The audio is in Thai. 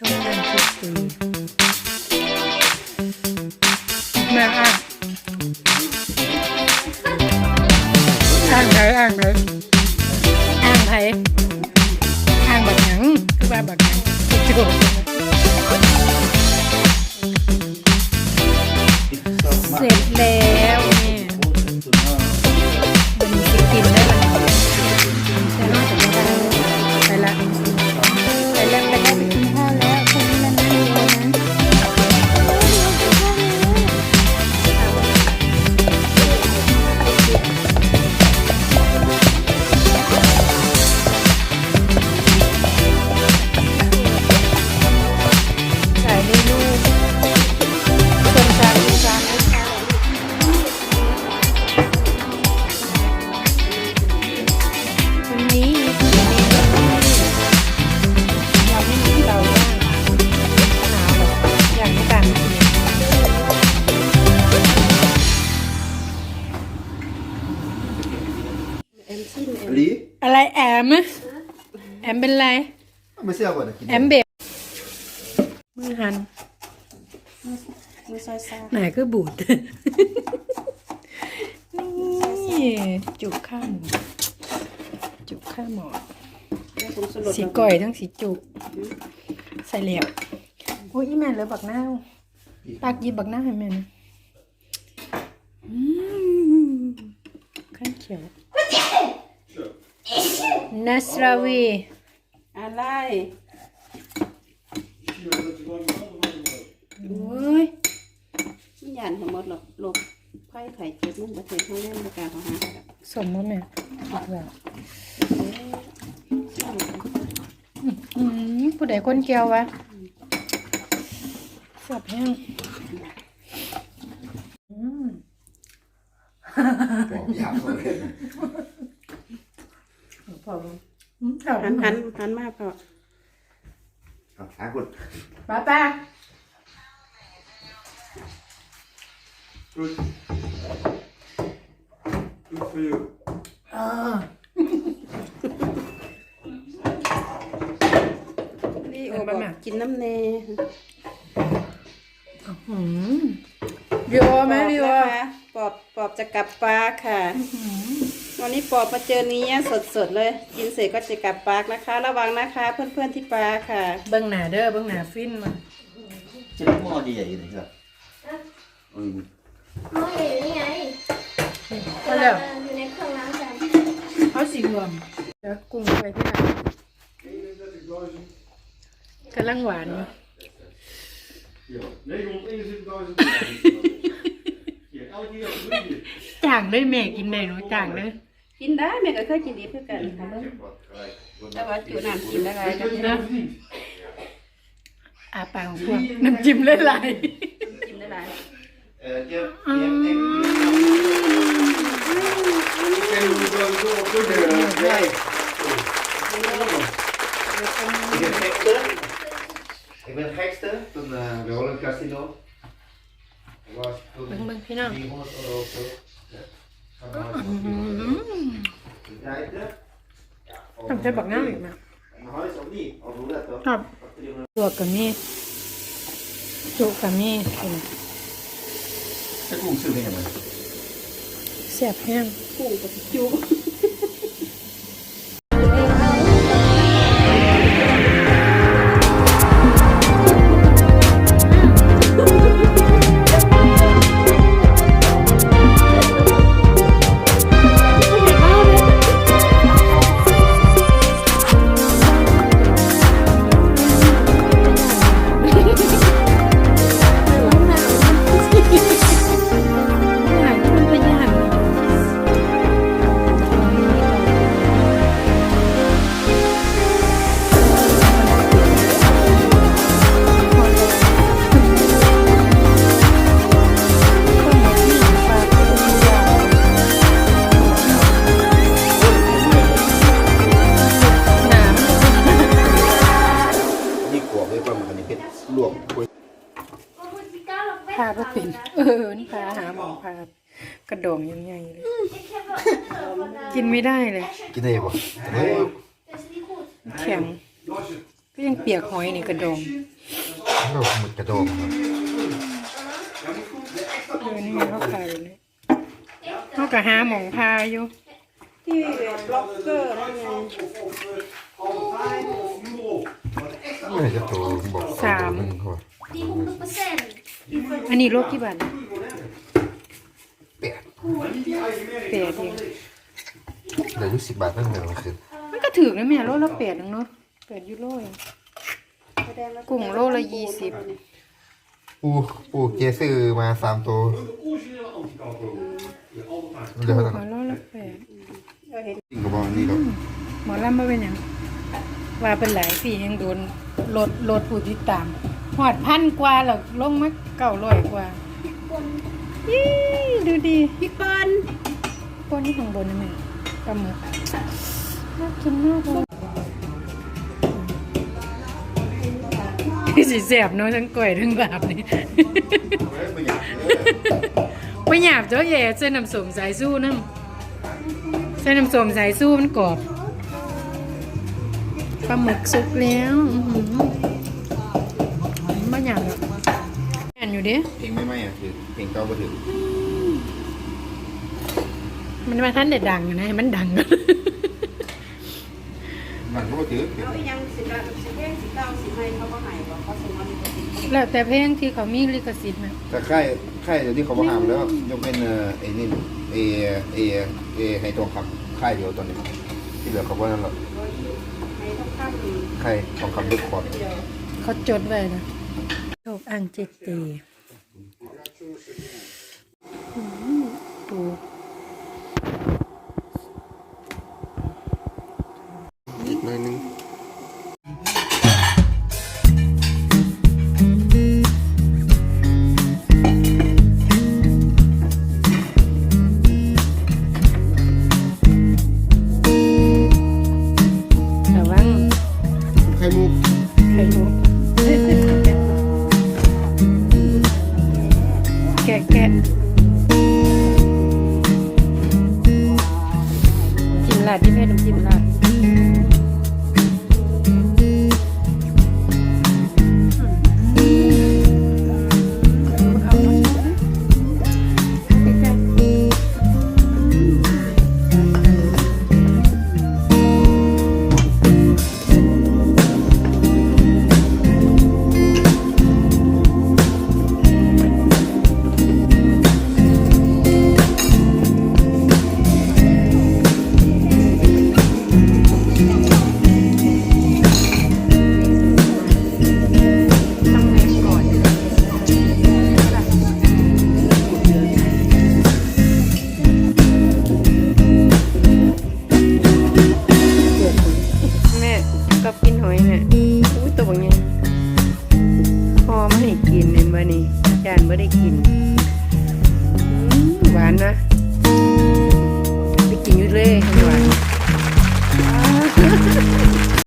ชมกันคิดดีมาอะอ่างไหนอ่างไหน เป็นไร Mas e agora? Aqui แอมเบบมือหันมือซอยซาไหนก็บูด นี่จุกข้าวหมูจุกข้าวหมอแล้วผมสลดสีก่อยทั้งสีจุก ใส่เหลียวโอ้ยอีแม่เหลือบักหน้าวปากหยิบบักหน้าวให้แม่นะอืมข้าวเขียวนัสราวีอะ ไรโอ้ยมันยานทั้งหมดหรอกโรคไข้ไข้เจ็บมันประเทศเขาเล่นประกาศเขาหาครับสมมั้ยแม่บอกแล้วอืมผู้ใดคนเกียววะสับแห้งอืม Ja, sorry. พอบ่อืมเอาหันหันหันมาพอ Ja, ja, goed. ป้าป้า Goed. Goed voor jou. เออพี่โอบอกกินน้ำเนหืมวิโอไหมวิโอนะคะปอบปอบจะกลับปลาค่ะ วันนี้ปอบมาเจอนี้สดๆเลย กินเสร็จก็จะกลับปากนะคะ ระวังนะคะ เพื่อนๆที่ปลาค่ะ เบิ้งหน้าเด้อเบิ้งหน้าฟินมา Zit er allemaal die jij in, ja. Oh, je moet. มองอยู่นี่ไงก็แล้ว อยู่ในเครื่องล้างจานเขาสีรวมเดี๋ยวกุ้งไปที่ไหนกำลังหวานอยู่ Ja, 971.000 Ja, elke keer als een vriendje. จ่างเลยแม่กินได้หนูจ่างเลย กินได้แม่ก็เคยกินดีเพื่อกันค่ะเบิ่งแต่ว่าจุน้ำกินได้ไรนะนะอาปากของพวกน้ำจิ้มเลยไหลายกินได้ไร Eh, je hebt, je hebt echt... Ik ken hoe het wel zo op de Nee. Ik ben gekste. Ik ben gekste. Toen uh, bij Holland Casino. Dat was toen เบิ้งเบิ้งพี่น้อง300 euro of zo. Ja. Van de huis อื van ม de Rijden. Ja, ต้ องใช้บักน้ำอีกนะ Een huis of niet? Of hoe dat toch? ครับ Of 300ตัวกับมีจุกับมี Dat komt zo binnen, man. แซ่บแห้งกุ้งกับจุ นี้เป็นลวกคุยพาก็เป็น เออนี่พาหาหมอพากระโดงยังไงเลย กินไม่ได้เลย กินได้ปะแข็งก็ยังเปียกหอยนี่กระดองโลกหมึกกระโดงครับเออนี่ไงเขาขายอยู่เลยเขาก็หาหมองพาอยู่ที่บล็อกเกอร์นั่นไง ไม่จะโตบอกสาม หนึ่งเขาว่า Die 100 procent. อันนี้โลกี่บาทนะแปดแปดเองเหลืออยู่สิบบาทนั่นเองมันคือมันก็ถือนะแม่โลละแปดนึงเนาะแปดยูโรเองแสดงว่ากุ้งโลละยี่สิบปูปูเจซื้อมาสามตัว Een originele antikanker. Ja, altijd. เดี๋ยวเท่านั้นขอโลละแปดเราเห็นจริงก็บอกนี่แล้วหมอลำมาเป็นหยังว่าเป็นหลายปียังโดน ลดลดผู้ติดตามหอดพันกว่าหรอกลงมาเก้าร้อยกว่ายี่ดูดีพี่เปิ้ลก้นที่ข้างบนนี่แม่ปลาหมึกน่ากินมากเลยสีแสบเนาะทั้งก่อยทั้งบาบนี่ไม่หยาบเจ้าแย่เส้นน้ำส้มสายสู้น้ำเส้นน้ำส้มสายสู้มันกรอบ ปลาหมึกสุกแล้วอื้อหือไม่หยาบหรอกอ่านอยู่ดิเพลงไม่ไม่อะคือเพลงเก่าก็ถือมันมาท่านเด็ดดังอยู่นะให้มันดังก่อนมันก็บ่ถือเอาอีกอยังสิบละสิบเอ็ดสิบเก้าสิบไม่เขาก็ใหายบอกเขาส่งมาในตัวจริงแล้วแต่เพลงที่เขามีลิขสิทธิ์นะแต่ค่ายค่ายเดี๋ยวนี้เขาบอกห้ามแล้วยกเป็นเอ่อไอ้นี่เอเอเอไฮทองคำค่ายเดียวตอนนี้ที่เหลือเขาว่านั่นหรอก ในทุกข้ามดี ค่า ยทองคำลึกขอดเขาจดไว้นะโชคอังเจตีปลูก จิ้มลาดที่แม่ต้องจิ้มลาด